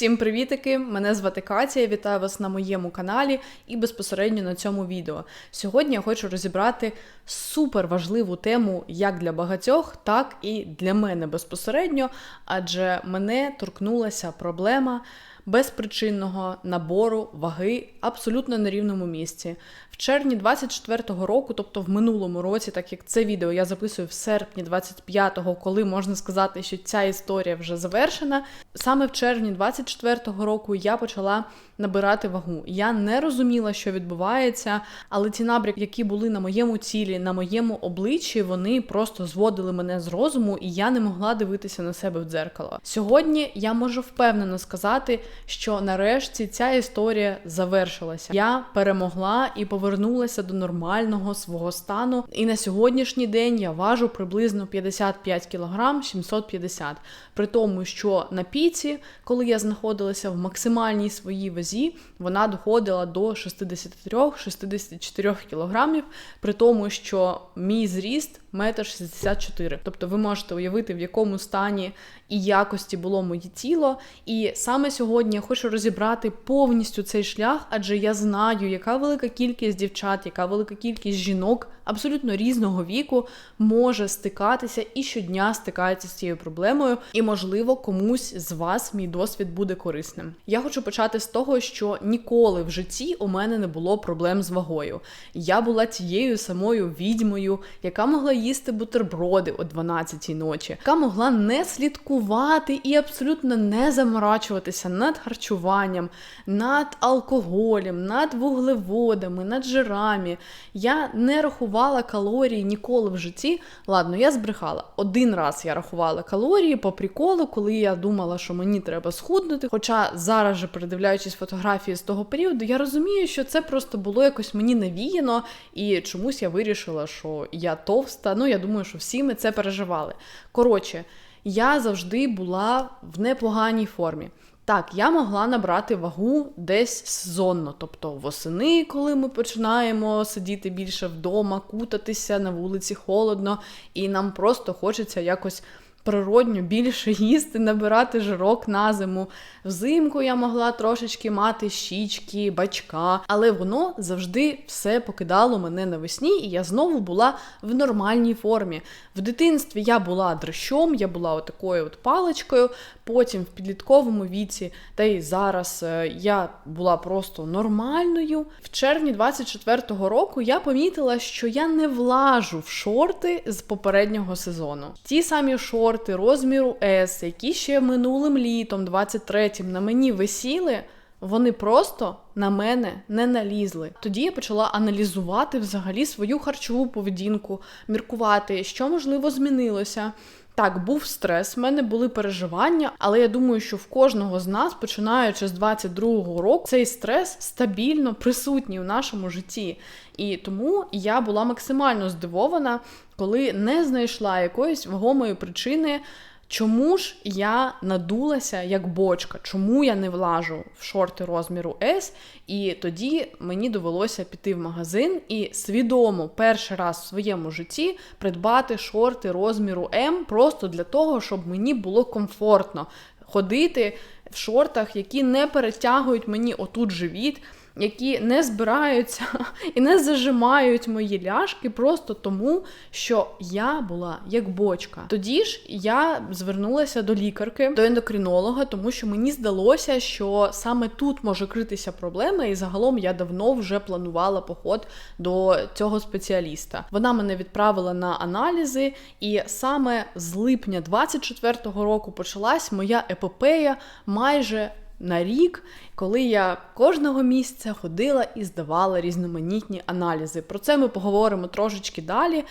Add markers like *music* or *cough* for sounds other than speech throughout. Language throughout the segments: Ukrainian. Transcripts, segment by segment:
Всім привітики! Мене звати Катя. Я вітаю вас на моєму каналі і безпосередньо на цьому відео. Сьогодні я хочу розібрати супер важливу тему як для багатьох, так і для мене безпосередньо, адже мене торкнулася проблема безпричинного набору ваги абсолютно на рівному місці. В червні 24-го року, тобто в минулому році, так як це відео я записую в серпні 25-го, коли можна сказати, що ця історія вже завершена. Саме в червні 24-го року я почала набирати вагу. Я не розуміла, що відбувається, але ті набряки, які були на моєму тілі, на моєму обличчі, вони просто зводили мене з розуму, і я не могла дивитися на себе в дзеркало. Сьогодні я можу впевнено сказати, що нарешті ця історія завершилася. Я перемогла і повернулася до нормального свого стану. І на сьогоднішній день я важу приблизно 55 кг 750. При тому, що на піці, коли я знаходилася в максимальній своїй вазі, вона доходила до 63-64 кг, при тому, що мій зріст метр 64. Тобто ви можете уявити, в якому стані і якості було моє тіло. І саме сьогодні я хочу розібрати повністю цей шлях, адже я знаю, яка велика кількість дівчат, яка велика кількість жінок абсолютно різного віку може стикатися і щодня стикається з цією проблемою. І, можливо, комусь з вас мій досвід буде корисним. Я хочу почати з того, що ніколи в житті у мене не було проблем з вагою. Я була тією самою відьмою, яка могла їсти бутерброди о 12-й ночі, яка могла не слідкувати і абсолютно не заморачуватися над харчуванням, над алкоголем, над вуглеводами, над жирами. Я не рахувала калорії ніколи в житті. Ладно, я збрехала. Один раз я рахувала калорії по приколу, коли я думала, що мені треба схуднути. Хоча зараз же, передивляючись фотографії з того періоду, я розумію, що це просто було якось мені навіяно, і чомусь я вирішила, що я товста. Ну, я думаю, що всі ми це переживали. Коротше, я завжди була в непоганій формі. Так, я могла набрати вагу десь сезонно, тобто восени, коли ми починаємо сидіти більше вдома, кутатися на вулиці холодно, і нам просто хочеться якось природньо більше *laughs* їсти, набирати жирок на зиму. Взимку я могла трошечки мати щічки, бачка, але воно завжди все покидало мене навесні, і я знову була в нормальній формі. В дитинстві я була дрищом, я була отакою от паличкою. Потім в підлітковому віці, та й зараз е, я була просто нормальною. В червні 24-го року я помітила, що я не влажу в шорти з попереднього сезону. Ті самі шорти розміру S, які ще минулим літом, 23-м, на мені висіли. Вони просто на мене не налізли. Тоді я почала аналізувати взагалі свою харчову поведінку, міркувати, що можливо змінилося. Так, був стрес, в мене були переживання, але я думаю, що в кожного з нас, починаючи з 22-го року, цей стрес стабільно присутній у нашому житті. І тому я була максимально здивована, коли не знайшла якоїсь вагомої причини. Чому ж я надулася як бочка? Чому я не влажу в шорти розміру S? І тоді мені довелося піти в магазин і свідомо перший раз в своєму житті придбати шорти розміру М просто для того, щоб мені було комфортно ходити в шортах, які не перетягують мені отут живіт які не збираються *laughs* і не зажимають мої ляшки просто тому, що я була як бочка. Тоді ж я звернулася до лікарки, до ендокринолога, тому що мені здалося, що саме тут може критися проблема, і загалом я давно вже планувала поход до цього спеціаліста. Вона мене відправила на аналізи, і саме з липня 24-го року почалась моя епопея майже на рік, коли я кожного місяця ходила і здавала різноманітні аналізи. Про це ми поговоримо трошечки далі.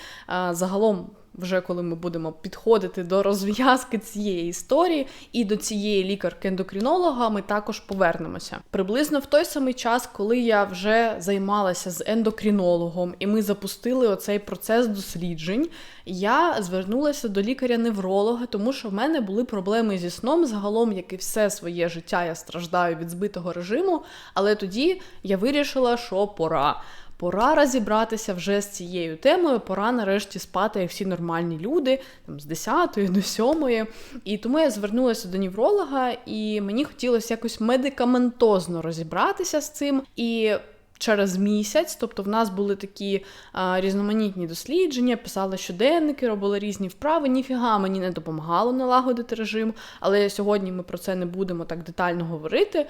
Загалом вже коли ми будемо підходити до розв'язки цієї історії і до цієї лікарки-ендокринолога, ми також повернемося. Приблизно в той самий час, коли я вже займалася з ендокринологом, і ми запустили оцей процес досліджень, я звернулася до лікаря-невролога, тому що в мене були проблеми зі сном. Загалом, як і все своє життя, я страждаю від збитого режиму. Але тоді я вирішила, що пора пора розібратися вже з цією темою, пора нарешті спати, як всі нормальні люди, там з 10 до 7. І тому я звернулася до невролога, і мені хотілося якось медикаментозно розібратися з цим. І через місяць. Тобто, в нас були такі а, різноманітні дослідження, писали щоденники, робили різні вправи. Ніфіга мені не допомагало налагодити режим, але сьогодні ми про це не будемо так детально говорити.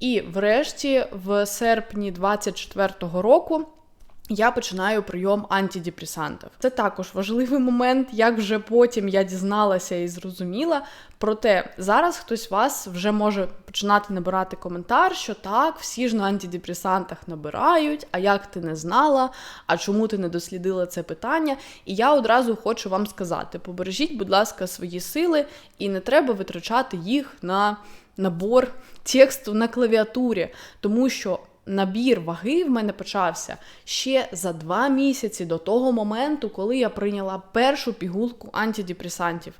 І врешті, в серпні 24-го року. Я починаю прийом антидепресантів. Це також важливий момент, як вже потім я дізналася і зрозуміла. Проте зараз хтось вас вже може починати набирати коментар, що так, всі ж на антидепресантах набирають, а як ти не знала, а чому ти не дослідила це питання? І я одразу хочу вам сказати: побережіть, будь ласка, свої сили, і не треба витрачати їх на набор тексту на клавіатурі, тому що набір ваги в мене почався ще за два місяці до того моменту, коли я прийняла першу пігулку антидепресантів.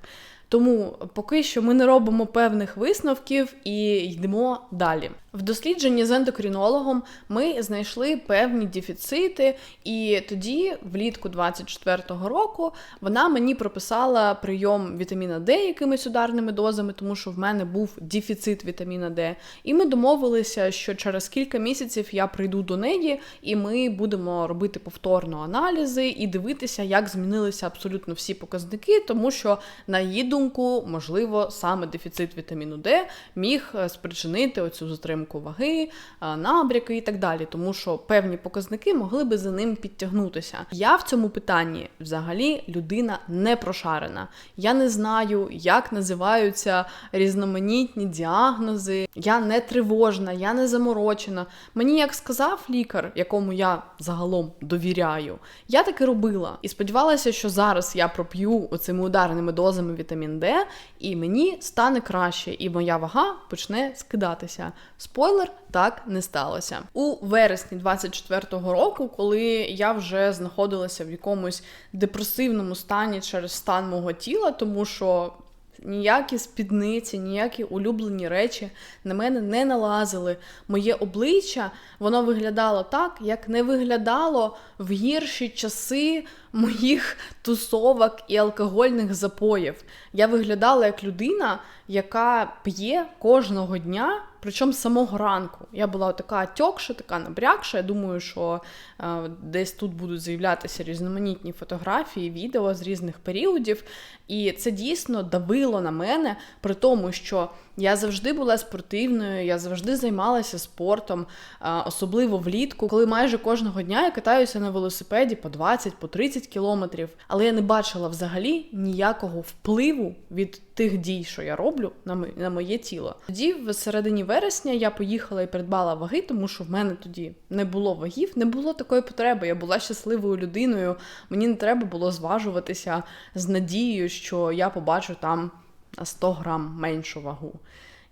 Тому поки що ми не робимо певних висновків і йдемо далі. В дослідженні з ендокринологом ми знайшли певні дефіцити, і тоді, влітку 24-го року, вона мені прописала прийом вітаміна Д якимись ударними дозами, тому що в мене був дефіцит вітаміна Д. І ми домовилися, що через кілька місяців я прийду до неї, і ми будемо робити повторно аналізи і дивитися, як змінилися абсолютно всі показники, тому що, на її думку, можливо, саме дефіцит вітаміну Д міг е, спричинити оцю затримку підтримку ваги, набряки і так далі, тому що певні показники могли би за ним підтягнутися. Я в цьому питанні взагалі людина не прошарена. Я не знаю, як називаються різноманітні діагнози. Я не тривожна, я не заморочена. Мені як сказав лікар, якому я загалом довіряю, я таки робила і сподівалася, що зараз я проп'ю оцими ударними дозами вітамін Д, і мені стане краще, і моя вага почне скидатися. Спойлер, так не сталося. У вересні 24-го року, коли я вже знаходилася в якомусь депресивному стані через стан мого тіла, тому що. Ніякі спідниці, ніякі улюблені речі на мене не налазили. Моє обличчя воно виглядало так, як не виглядало в гірші часи моїх тусовок і алкогольних запоїв. Я виглядала як людина, яка п'є кожного дня Причому з самого ранку. Я була така тьокша, така набрякша. Я думаю, що е, десь тут будуть з'являтися різноманітні фотографії, відео з різних періодів. І це дійсно давило на мене, при тому, що я завжди була спортивною, я завжди займалася спортом, особливо влітку, коли майже кожного дня я катаюся на велосипеді по 20 по 30 кілометрів. Але я не бачила взагалі ніякого впливу від тих дій, що я роблю на моє тіло. Тоді, в середині вересня, я поїхала і придбала ваги, тому що в мене тоді не було вагів, не було такої потреби. Я була щасливою людиною. Мені не треба було зважуватися з надією, що я побачу там на 100 грам меншу вагу.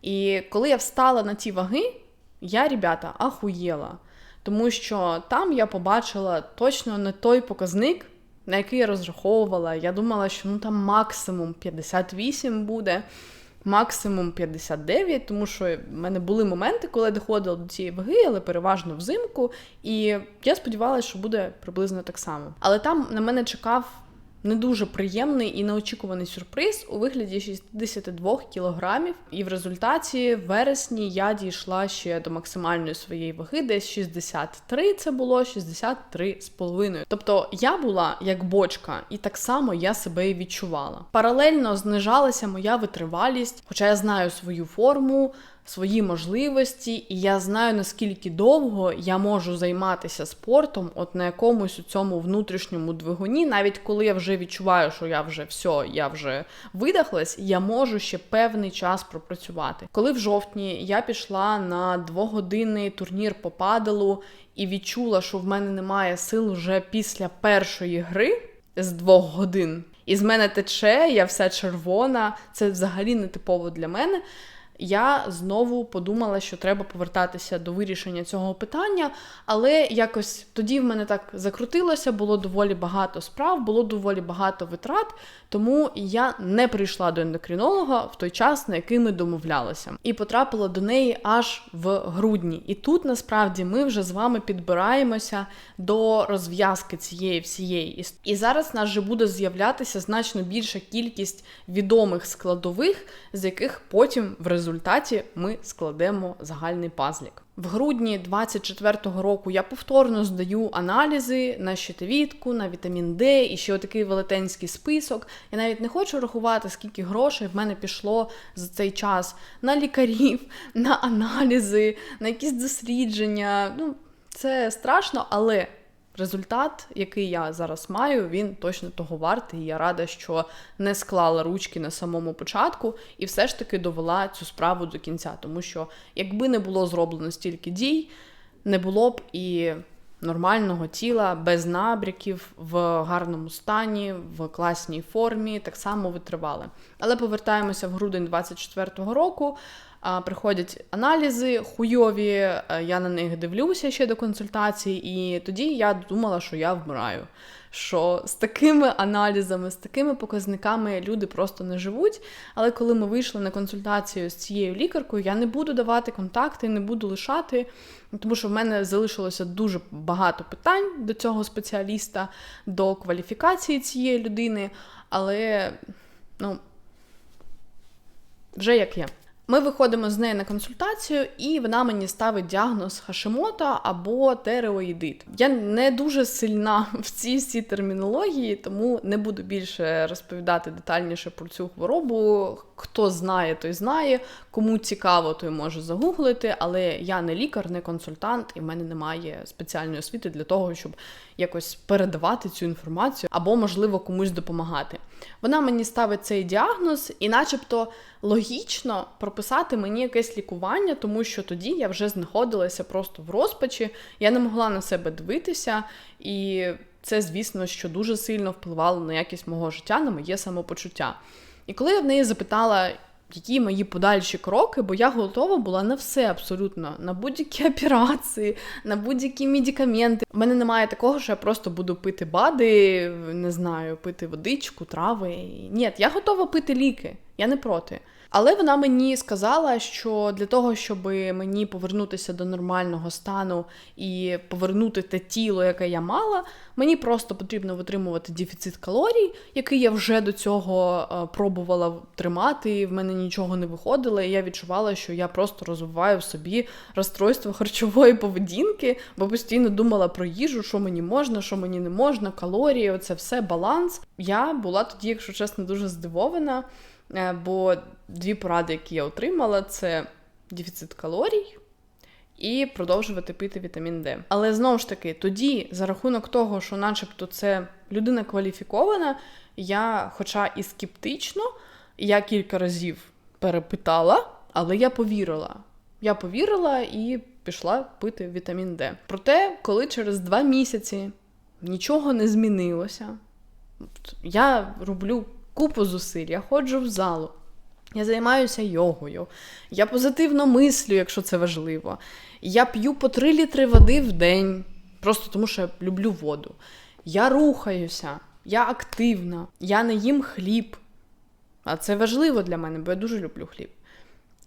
І коли я встала на ті ваги, я, ребята, ахуєла. Тому що там я побачила точно не той показник, на який я розраховувала. Я думала, що ну там максимум 58 буде, максимум 59, тому що в мене були моменти, коли я доходила до цієї ваги, але переважно взимку. І я сподівалася, що буде приблизно так само. Але там на мене чекав не дуже приємний і неочікуваний сюрприз у вигляді 62 кілограмів. І в результаті в вересні я дійшла ще до максимальної своєї ваги, десь 63 це було 63 з половиною. Тобто я була як бочка, і так само я себе і відчувала. Паралельно знижалася моя витривалість, хоча я знаю свою форму свої можливості, і я знаю, наскільки довго я можу займатися спортом, от на якомусь у цьому внутрішньому двигуні, навіть коли я вже відчуваю, що я вже все, я вже видахлась, я можу ще певний час пропрацювати. Коли в жовтні я пішла на двогодинний турнір по паделу і відчула, що в мене немає сил вже після першої гри з двох годин. І з мене тече, я вся червона, це взагалі не типово для мене. Я знову подумала, що треба повертатися до вирішення цього питання, але якось тоді в мене так закрутилося, було доволі багато справ, було доволі багато витрат, тому я не прийшла до ендокринолога в той час, на який ми домовлялися, і потрапила до неї аж в грудні. І тут насправді ми вже з вами підбираємося до розв'язки цієї всієї історії. І зараз нас вже буде з'являтися значно більша кількість відомих складових, з яких потім в результаті ми складемо загальний пазлік. В грудні 24-го року я повторно здаю аналізи на щитовідку, на вітамін Д і ще отакий велетенський список. Я навіть не хочу рахувати, скільки грошей в мене пішло за цей час на лікарів, на аналізи, на якісь дослідження. Ну, це страшно, але результат, який я зараз маю, він точно того вартий. Я рада, що не склала ручки на самому початку і все ж таки довела цю справу до кінця. Тому що, якби не було зроблено стільки дій, не було б і нормального тіла, без набряків, в гарному стані, в класній формі, так само витривали. Але повертаємося в грудень 24-го року. Приходять аналізи хуйові, е, я на них дивлюся ще до консультації, і тоді я думала, що я вмираю. Що з такими аналізами, з такими показниками люди просто не живуть. Але коли ми вийшли на консультацію з цією лікаркою, я не буду давати контакти, не буду лишати, тому що в мене залишилося дуже багато питань до цього спеціаліста, до кваліфікації цієї людини. Але ну, вже як є. Ми виходимо з нею на консультацію, і вона мені ставить діагноз Хашимота або тереоїдит. Я не дуже сильна *laughs* в цій всій термінології, тому не буду більше розповідати детальніше про цю хворобу. Хто знає, той знає. Кому цікаво, той може загуглити. Але я не лікар, не консультант, і в мене немає спеціальної освіти для того, щоб якось передавати цю інформацію або, можливо, комусь допомагати. Вона мені ставить цей діагноз, і, начебто, логічно прописати мені якесь лікування, тому що тоді я вже знаходилася просто в розпачі, я не могла на себе дивитися, і це, звісно, що дуже сильно впливало на якість мого життя, на моє самопочуття. І коли я в неї запитала, які мої подальші кроки, бо я готова була на все абсолютно, на будь-які *laughs* операції, на будь-які медикаменти. У мене немає такого, що я просто буду пити бади, не знаю, пити водичку, трави. Ні, я готова пити ліки, я не проти. Але вона мені сказала, що для того, щоб мені повернутися до нормального стану і повернути те тіло, яке я мала, мені просто потрібно витримувати дефіцит калорій, який я вже до цього е, пробувала тримати, в мене нічого не виходило. І я відчувала, що я просто розвиваю в собі розстройство харчової поведінки, бо постійно думала про їжу, що мені можна, що мені не можна, калорії, оце все баланс. Я була тоді, якщо чесно, дуже здивована. Е, бо дві поради, які я отримала, це дефіцит калорій і продовжувати пити вітамін Д. Але знову ж таки, тоді, за рахунок того, що, начебто, це людина кваліфікована, я, хоча і скептично, я кілька разів перепитала, але я повірила. Я повірила і пішла пити вітамін Д. Проте, коли через два місяці нічого не змінилося, я роблю купу зусиль, я ходжу в залу, я займаюся йогою, я позитивно мислю, якщо це важливо. Я п'ю по 3 літри води в день, просто тому що я люблю воду. Я рухаюся, я активна, я не їм хліб. А це важливо для мене, бо я дуже люблю хліб.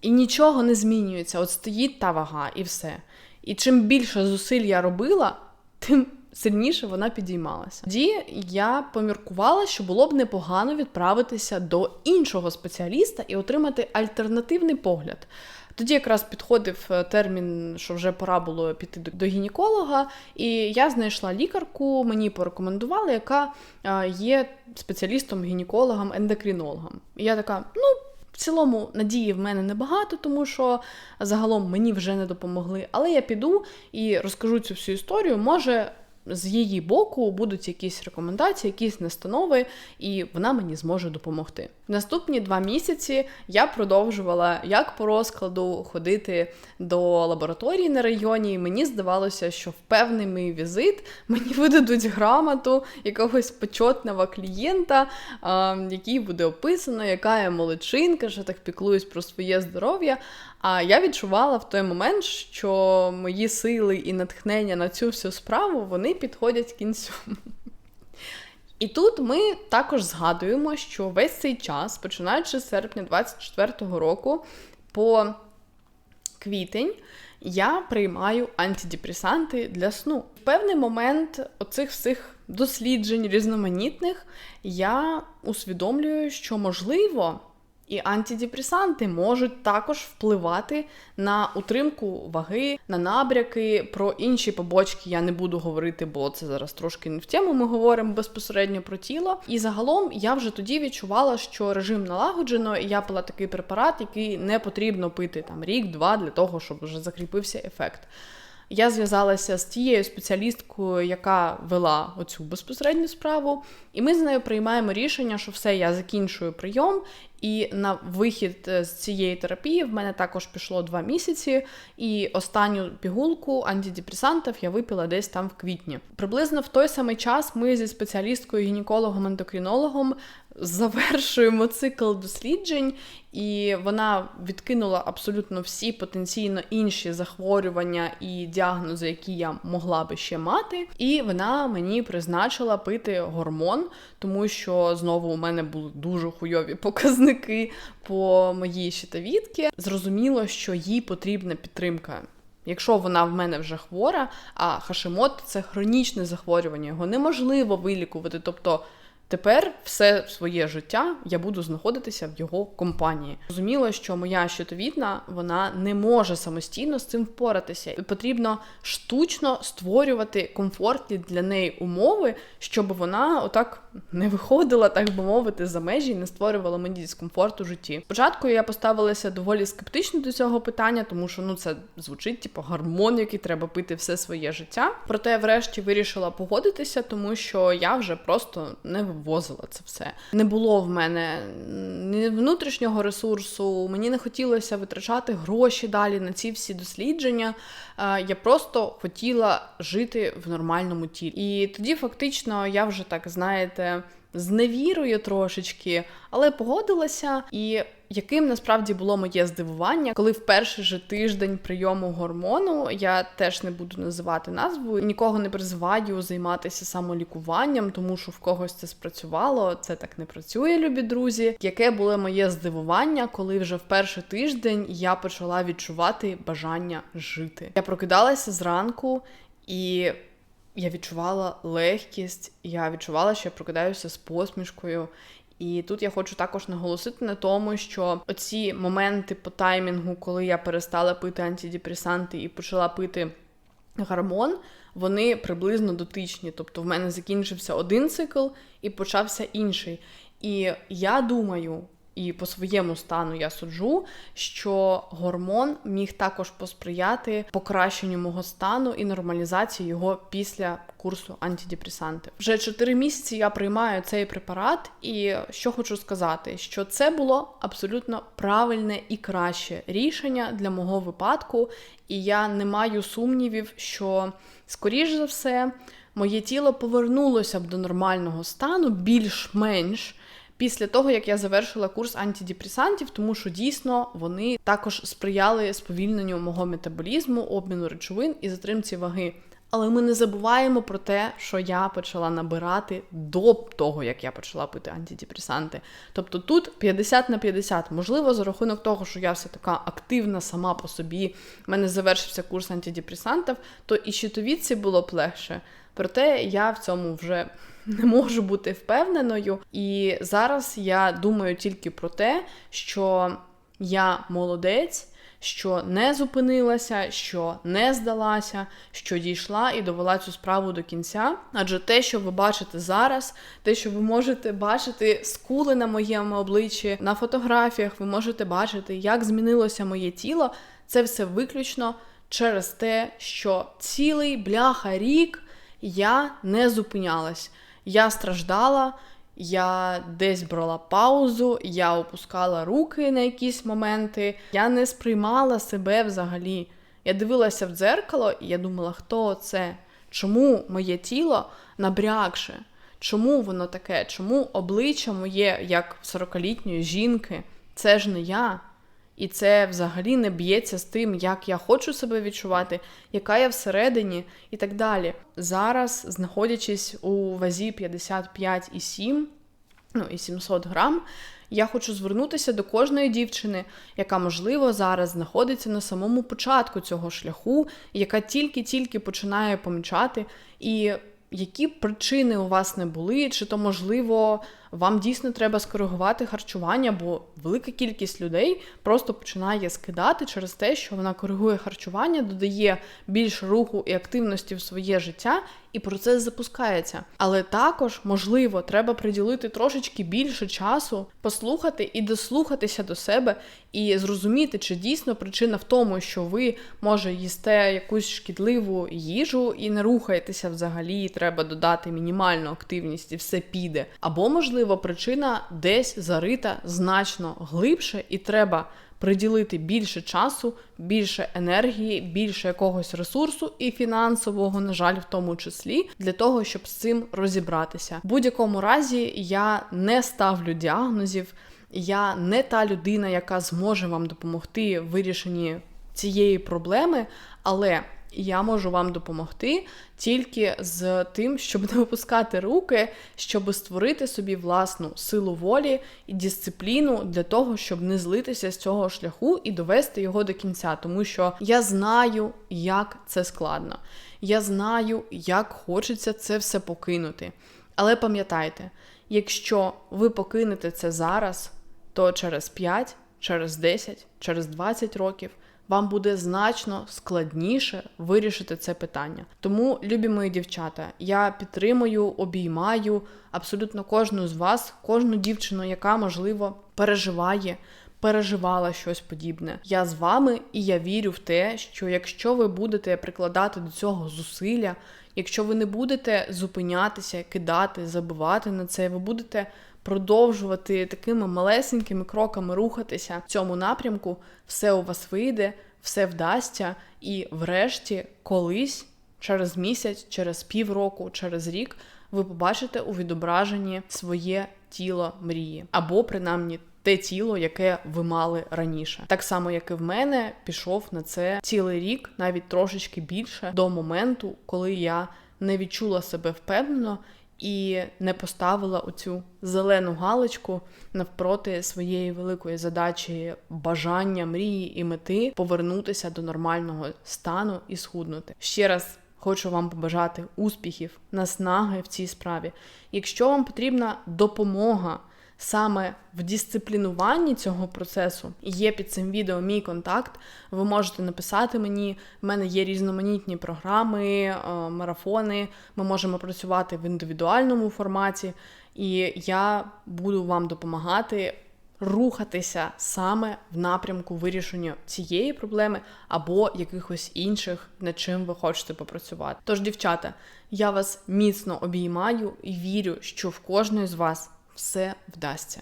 І нічого не змінюється. От стоїть та вага, і все. І чим більше зусиль я робила, тим сильніше вона підіймалася. Тоді я поміркувала, що було б непогано відправитися до іншого спеціаліста і отримати альтернативний погляд. Тоді якраз підходив е, термін, що вже пора було піти до гінеколога, і я знайшла лікарку, мені порекомендували, яка е, є спеціалістом-гінекологом, ендокринологом. І я така, ну. В цілому надії в мене небагато, тому що загалом мені вже не допомогли. Але я піду і розкажу цю всю історію. Може, з її боку будуть якісь рекомендації, якісь настанови, і вона мені зможе допомогти. В наступні два місяці я продовжувала як по розкладу ходити до лабораторії на районі. і Мені здавалося, що в певний мій візит мені *laughs* видадуть грамоту якогось почетного клієнта, який буде описано, яка я молодчинка, що так піклуюсь про своє здоров'я. А я відчувала в той момент, що мої сили і натхнення на цю всю справу вони підходять кінцю. І тут ми також згадуємо, що весь цей час, починаючи з серпня 24-го року по квітень, я приймаю антидепресанти для сну. В певний момент оцих всіх досліджень різноманітних я усвідомлюю, що можливо. І антидепресанти можуть також впливати на утримку ваги, на набряки. Про інші побочки я не буду говорити, бо це зараз трошки не в тему. Ми говоримо безпосередньо про тіло. І загалом я вже тоді відчувала, що режим налагоджено, і я пила такий препарат, який не потрібно пити там рік-два для того, щоб вже закріпився ефект. Я зв'язалася з тією спеціалісткою, яка вела оцю безпосередню справу, і ми з нею приймаємо рішення, що все, я закінчую прийом, і на вихід е, з цієї терапії в мене також пішло два місяці, і останню пігулку антидепресантів я випила десь там в квітні. Приблизно в той самий час ми зі спеціалісткою гінекологом ендокринологом завершуємо цикл досліджень, і вона відкинула абсолютно всі потенційно інші захворювання і діагнози, які я могла би ще мати. І вона мені призначила пити гормон, тому що знову у мене були дуже хуйові показники по моїй щитовідці. Зрозуміло, що їй потрібна підтримка. Якщо вона в мене вже хвора, а хашемот це хронічне захворювання, його неможливо вилікувати. Тобто Тепер все своє життя я буду знаходитися в його компанії. Зрозуміло, що моя щитовідна вона не може самостійно з цим впоратися, і потрібно штучно створювати комфортні для неї умови, щоб вона отак не виходила, так би мовити, за межі і не створювала мені дискомфорт у житті. Спочатку я поставилася доволі скептично до цього питання, тому що ну це звучить типу гормон, який треба пити все своє життя. Проте, врешті, вирішила погодитися, тому що я вже просто не вивозила це все. Не було в мене ні внутрішнього ресурсу, мені не хотілося витрачати гроші далі на ці всі дослідження. Я просто хотіла жити в нормальному тілі. І тоді, фактично, я вже так знаєте з невірою трошечки, але погодилася. І яким насправді було моє здивування, коли в перший же тиждень прийому гормону я теж не буду називати назву, нікого не призиваю займатися самолікуванням, тому що в когось це спрацювало. Це так не працює, любі друзі. Яке було моє здивування, коли вже в перший тиждень я почала відчувати бажання жити. Я прокидалася зранку і. Я відчувала легкість, я відчувала, що я прокидаюся з посмішкою. І тут я хочу також наголосити на тому, що оці моменти по таймінгу, коли я перестала пити антидепресанти і почала пити гормон, вони приблизно дотичні. Тобто в мене закінчився один цикл і почався інший. І я думаю, і по своєму стану я суджу, що гормон міг також посприяти покращенню мого стану і нормалізації його після курсу антидепресантів. Вже 4 місяці я приймаю цей препарат, і що хочу сказати, що це було абсолютно правильне і краще рішення для мого випадку, і я не маю сумнівів, що скоріш за все моє тіло повернулося б до нормального стану більш-менш після того, як я завершила курс антидепресантів, тому що дійсно вони також сприяли сповільненню мого метаболізму, обміну речовин і затримці ваги. Але ми не забуваємо про те, що я почала набирати до того, як я почала пити антидепресанти. Тобто тут 50 на 50. Можливо, за рахунок того, що я вся така активна сама по собі, в мене завершився курс антидепресантів, то і щитовідці було б легше. Проте я в цьому вже не можу бути впевненою. І зараз я думаю тільки про те, що я молодець. Що не зупинилася, що не здалася, що дійшла і довела цю справу до кінця. Адже те, що ви бачите зараз, те, що ви можете бачити скули на моєму обличчі, на фотографіях, ви можете бачити, як змінилося моє тіло. Це все виключно через те, що цілий бляха рік я не зупинялась. Я страждала, я десь брала паузу, я опускала руки на якісь моменти. Я не сприймала себе взагалі. Я дивилася в дзеркало, і я думала, хто це? Чому моє тіло набрякше? Чому воно таке? Чому обличчя моє, як 40-літньої жінки, це ж не я? І це взагалі не б'ється з тим, як я хочу себе відчувати, яка я всередині і так далі. Зараз, знаходячись у вазі 55,7, ну і 700 грам, я хочу звернутися до кожної дівчини, яка, можливо, зараз знаходиться на самому початку цього шляху, яка тільки-тільки починає помічати, і які причини у вас не були, чи то можливо вам дійсно треба скоригувати харчування, бо велика кількість людей просто починає скидати через те, що вона коригує харчування, додає більш руху і активності в своє життя, і процес запускається. Але також, можливо, треба приділити трошечки більше часу, послухати і дослухатися до себе, і зрозуміти, чи дійсно причина в тому, що ви, може, їсте якусь шкідливу їжу і не рухаєтеся взагалі, і треба додати мінімальну активність, і все піде. Або, можливо, причина десь зарита значно глибше, і треба приділити більше часу, більше енергії, більше якогось ресурсу і фінансового, на жаль, в тому числі, для того, щоб з цим розібратися. В будь-якому разі я не ставлю діагнозів, я не та людина, яка зможе вам допомогти в вирішенні цієї проблеми, але я можу вам допомогти тільки з тим, щоб не опускати руки, щоб створити собі власну силу волі і дисципліну для того, щоб не злитися з цього шляху і довести його до кінця. Тому що я знаю, як це складно. Я знаю, як хочеться це все покинути. Але пам'ятайте, якщо ви покинете це зараз, то через 5, через 10, через 20 років вам буде значно складніше вирішити це питання. Тому, любі мої дівчата, я підтримую, обіймаю абсолютно кожну з вас, кожну дівчину, яка можливо переживає. Переживала щось подібне. Я з вами, і я вірю в те, що якщо ви будете прикладати до цього зусилля, якщо ви не будете зупинятися, кидати, забувати на це, ви будете продовжувати такими малесенькими кроками рухатися в цьому напрямку, все у вас вийде, все вдасться, і врешті, колись, через місяць, через півроку, через рік, ви побачите у відображенні своє тіло мрії, або принаймні. Те тіло, яке ви мали раніше, так само як і в мене, пішов на це цілий рік, навіть трошечки більше, до моменту, коли я не відчула себе впевнено і не поставила оцю зелену галочку навпроти своєї великої задачі бажання, мрії і мети повернутися до нормального стану і схуднути. Ще раз. Хочу вам побажати успіхів, наснаги в цій справі. Якщо вам потрібна допомога саме в дисциплінуванні цього процесу є під цим відео мій контакт. Ви можете написати мені. В мене є різноманітні програми, е, марафони. Ми можемо працювати в індивідуальному форматі, і я буду вам допомагати. Рухатися саме в напрямку вирішення цієї проблеми або якихось інших, над чим ви хочете попрацювати. Тож, дівчата, я вас міцно обіймаю і вірю, що в кожної з вас все вдасться.